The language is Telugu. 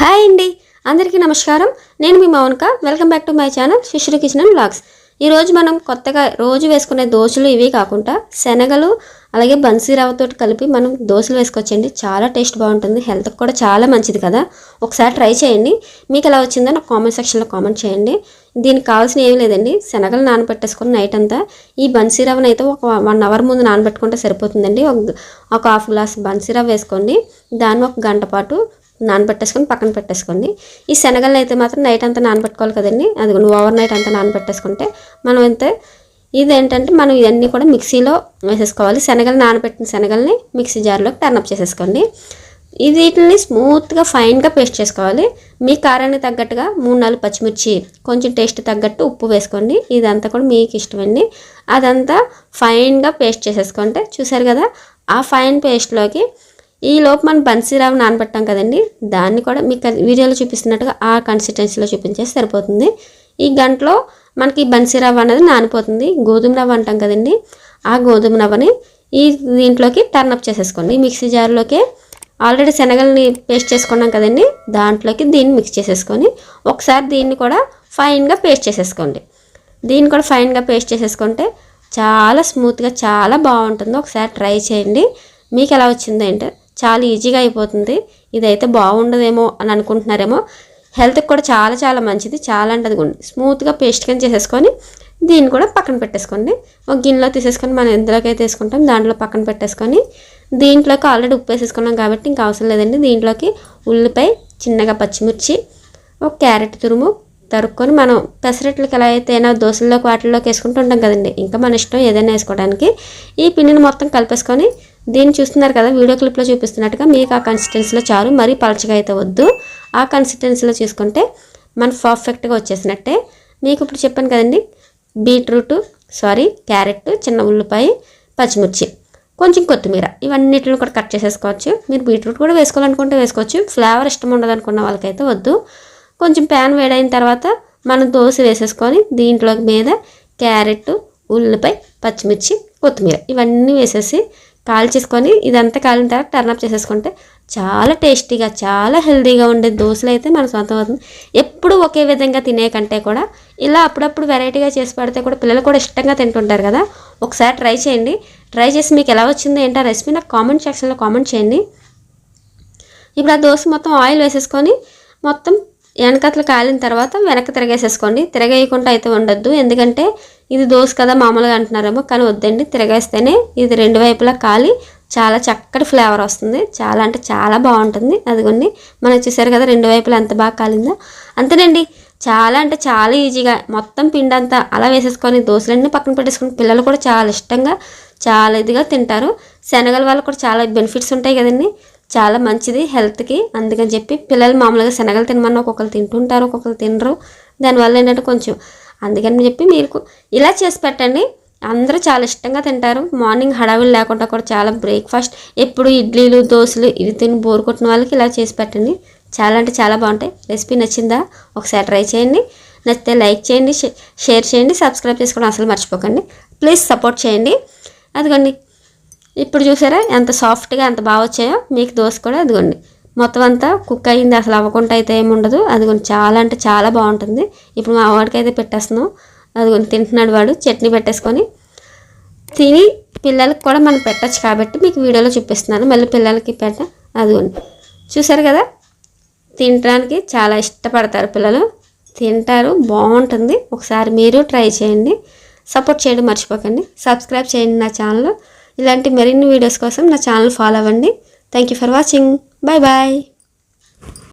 హాయ్ అండి. అందరికీ నమస్కారం. నేను మీ Mounika. Welcome back to my channel శిష్యుడు కిచెన్ బ్లాగ్స్ ఈరోజు మనం కొత్తగా రోజు వేసుకునే దోశలు ఇవి కాకుండా శనగలు అలాగే బన్సీ రవ్వతో కలిపి మనం దోశలు వేసుకోవచ్చండి. చాలా టేస్ట్ బాగుంటుంది. హెల్త్కి కూడా చాలా మంచిది కదా. ఒకసారి ట్రై చేయండి. మీకు ఎలా వచ్చిందో నాకు కామెంట్ సెక్షన్లో కామెంట్ చేయండి. దీనికి కావాల్సిన ఏం లేదండి. శనగలు నానబెట్టేసుకుని నైట్ అంతా ఈ బన్సీ రవ్వను అయితే ఒక వన్ అవర్ ముందు నానబెట్టుకుంటే సరిపోతుందండి. ఒక ఒక హాఫ్ గ్లాస్ బన్సీ రవ్వ వేసుకోండి. దాన్ని ఒక గంట పాటు నానబెట్టేసుకొని పక్కన పెట్టేసుకోండి. ఈ శనగలు అయితే మాత్రం నైట్ అంతా నానబెట్టుకోవాలి కదండి. అది నువ్వు ఓవర్ నైట్ అంతా నానబెట్టేసుకుంటే మనం అయితే ఇదేంటంటే మనం ఇవన్నీ కూడా మిక్సీలో వేసేసుకోవాలి. శనగలు నానబెట్టిన శనగల్ని మిక్సీ జార్లోకి టర్నప్ చేసేసుకోండి. ఇది వీటిని స్మూత్గా ఫైన్గా పేస్ట్ చేసుకోవాలి. మీ కారానికి తగ్గట్టుగా మూడు నాలుగు పచ్చిమిర్చి కొంచెం టేస్ట్ తగ్గట్టు ఉప్పు వేసుకోండి. ఇదంతా కూడా మీకు ఇష్టమండి. అదంతా ఫైన్గా పేస్ట్ చేసేసుకుంటే చూసారు కదా ఆ ఫైన్ పేస్ట్లోకి ఈ లోపు మనం బన్సీరావు నానబెట్టాం కదండి దాన్ని కూడా మీకు వీడియోలో చూపిస్తున్నట్టుగా ఆ కన్సిస్టెన్సీలో చూపించేసి సరిపోతుంది. ఈ గంటలో మనకి బన్సీరవ్వ అనేది నానిపోతుంది. గోధుమ రవ్వ అంటాం కదండి ఆ గోధుమ రవ్వని ఈ దీంట్లోకి టర్నప్ చేసేసుకోండి. మిక్సీ జార్లోకి ఆల్రెడీ శనగల్ని పేస్ట్ చేసుకున్నాం కదండి దాంట్లోకి దీన్ని మిక్స్ చేసేసుకొని ఒకసారి దీన్ని కూడా ఫైన్గా పేస్ట్ చేసేసుకోండి. దీన్ని కూడా ఫైన్గా పేస్ట్ చేసేసుకుంటే చాలా స్మూత్గా చాలా బాగుంటుంది ఒకసారి ట్రై చేయండి. మీకు ఎలా వచ్చింది చాలా ఈజీగా అయిపోతుంది. ఇదైతే బాగుండదేమో అని అనుకుంటున్నారేమో. హెల్త్కి కూడా చాలా చాలా మంచిది. చాలా అంటే అది స్మూత్గా పేస్ట్ కింద చేసేసుకొని దీన్ని కూడా పక్కన పెట్టేసుకోండి. ఒక గిన్నెలో తీసేసుకొని మనం ఎందులోకి అయితే వేసుకుంటాం. దాంట్లో పక్కన పెట్టేసుకొని దీంట్లోకి ఆల్రెడీ ఉప్పు వేసేసుకున్నాం కాబట్టి ఇంకా అవసరం లేదండి. దీంట్లోకి ఉల్లిపాయ చిన్నగా పచ్చిమిర్చి ఒక క్యారెట్ తురుము తరుక్కొని మనం పెసరట్లకి ఎలా అయితే అయినా దోశల్లోకి వాటిల్లోకి వేసుకుంటూ ఉంటాం కదండి. ఇంకా మన ఇష్టం ఏదైనా వేసుకోవడానికి. ఈ పిండిని మొత్తం కలిపేసుకొని దీన్ని చూస్తున్నారు కదా వీడియో క్లిప్లో చూపిస్తున్నట్టుగా మీకు ఆ కన్సిస్టెన్సీలో చారు మరీ పలచగా అయితే వద్దు. ఆ కన్సిస్టెన్సీలో చూసుకుంటే మన పర్ఫెక్ట్గా వచ్చేసినట్టే. మీకు ఇప్పుడు చెప్పాను కదండి బీట్రూట్ సారీ క్యారెట్ చిన్న ఉల్లిపాయ పచ్చిమిర్చి కొంచెం కొత్తిమీర ఇవన్నిటిని కూడా కట్ చేసేసుకోవచ్చు. మీరు బీట్రూట్ కూడా వేసుకోవాలనుకుంటే వేసుకోవచ్చు. ఫ్లేవర్ ఇష్టం ఉండదు అనుకున్న వాళ్ళకైతే వద్దు. కొంచెం ప్యాన్ వేడైన తర్వాత మనం దోశ వేసేసుకొని దీంట్లో మీద క్యారెట్ ఉల్లిపాయ పచ్చిమిర్చి కొత్తిమీర ఇవన్నీ వేసేసి కాల్చేసుకొని ఇదంతా కాలిన తర్వాత టర్నప్ చేసేసుకుంటే చాలా టేస్టీగా చాలా హెల్దీగా ఉండే దోశలు అయితే మన సొంతం అవుతుంది ఎప్పుడు ఒకే విధంగా తినే కంటే కూడా ఇలా అప్పుడప్పుడు వెరైటీగా చేసి పెడితే కూడా పిల్లలు కూడా ఇష్టంగా తింటుంటారు కదా. ఒకసారి ట్రై చేయండి. ట్రై చేసి మీకు ఎలా వచ్చిందో ఏంటో రెసిపీ నాకు కామెంట్ సెక్షన్లో కామెంట్ చేయండి. ఇప్పుడు ఆ దోశ మొత్తం ఆయిల్ వేసేసుకొని మొత్తం వెనకట్లు కాలిన తర్వాత వెనక్కి తిరగేసేసుకోండి. తిరగేయకుండా అయితే ఉండొద్దు. ఎందుకంటే ఇది దోశ కదా మామూలుగా అంటున్నారేమో కానీ వద్దండి తిరగేస్తేనే ఇది రెండు వైపులా కాలి చాలా చక్కటి ఫ్లేవర్ వస్తుంది. చాలా అంటే చాలా బాగుంటుంది. అదిగోండి మనం చూసారు కదా రెండు వైపులా ఎంత బాగా కాలిందో. అంతేనండి చాలా అంటే చాలా ఈజీగా మొత్తం పిండి అంతా అలా వేసేసుకొని దోశలన్నీ పక్కన పెట్టేసుకుని పిల్లలు కూడా చాలా ఇష్టంగా చాలా ఇదిగా తింటారు. శనగల వల్ల కూడా చాలా బెనిఫిట్స్ ఉంటాయి కదండి. చాలా మంచిది హెల్త్కి. అందుకని చెప్పి పిల్లలు మామూలుగా శనగలు తినమని ఒక్కొక్కరు తింటుంటారు ఒక్కొక్కరు తినరు. దానివల్ల ఏంటంటే కొంచెం అందుకని చెప్పి మీరు ఇలా చేసి పెట్టండి. అందరూ చాలా ఇష్టంగా తింటారు. మార్నింగ్ హడావిడి లేకుండా కూడా చాలా బ్రేక్ఫాస్ట్ ఎప్పుడు ఇడ్లీలు దోశలు ఇవి తిని బోరు కొట్టిన వాళ్ళకి ఇలా చేసి పెట్టండి. చాలా అంటే చాలా బాగుంటాయి. రెసిపీ నచ్చిందా? ఒకసారి ట్రై చేయండి. నచ్చితే లైక్ చేయండి షేర్ చేయండి సబ్స్క్రైబ్ చేసుకోవడం అసలు మర్చిపోకండి. ప్లీజ్ సపోర్ట్ చేయండి. అదిగోండి. ఇప్పుడు చూసారా ఎంత సాఫ్ట్గా ఎంత బాగా వచ్చాయో? మీకు దోశ కూడా అదిగోండి. మొత్తం అంతా కుక్ అయ్యింది. అసలు అవ్వకుండా అయితే ఏమి ఉండదు. అదిగోండి చాలా అంటే చాలా బాగుంటుంది. ఇప్పుడు మా వాడికి అయితే పెట్టేస్తున్నాం. అదిగోండి తింటున్నాడు వాడు. చట్నీ పెట్టేసుకొని తిని పిల్లలకి కూడా మనం పెట్టచ్చు కాబట్టి మీకు వీడియోలో చూపిస్తున్నాను. మళ్ళీ పిల్లలకి పెట్ట అది చూసారు కదా? తినడానికి చాలా ఇష్టపడతారు పిల్లలు. తింటారు. బాగుంటుంది. ఒకసారి మీరు ట్రై చేయండి. సపోర్ట్ చేయడం మర్చిపోకండి. సబ్స్క్రైబ్ చేయండి నా ఛానల్ ఇలాంటి మరిన్ని వీడియోస్ కోసం నా ఛానల్ ఫాలో అవ్వండి. Thank you for watching Bye bye!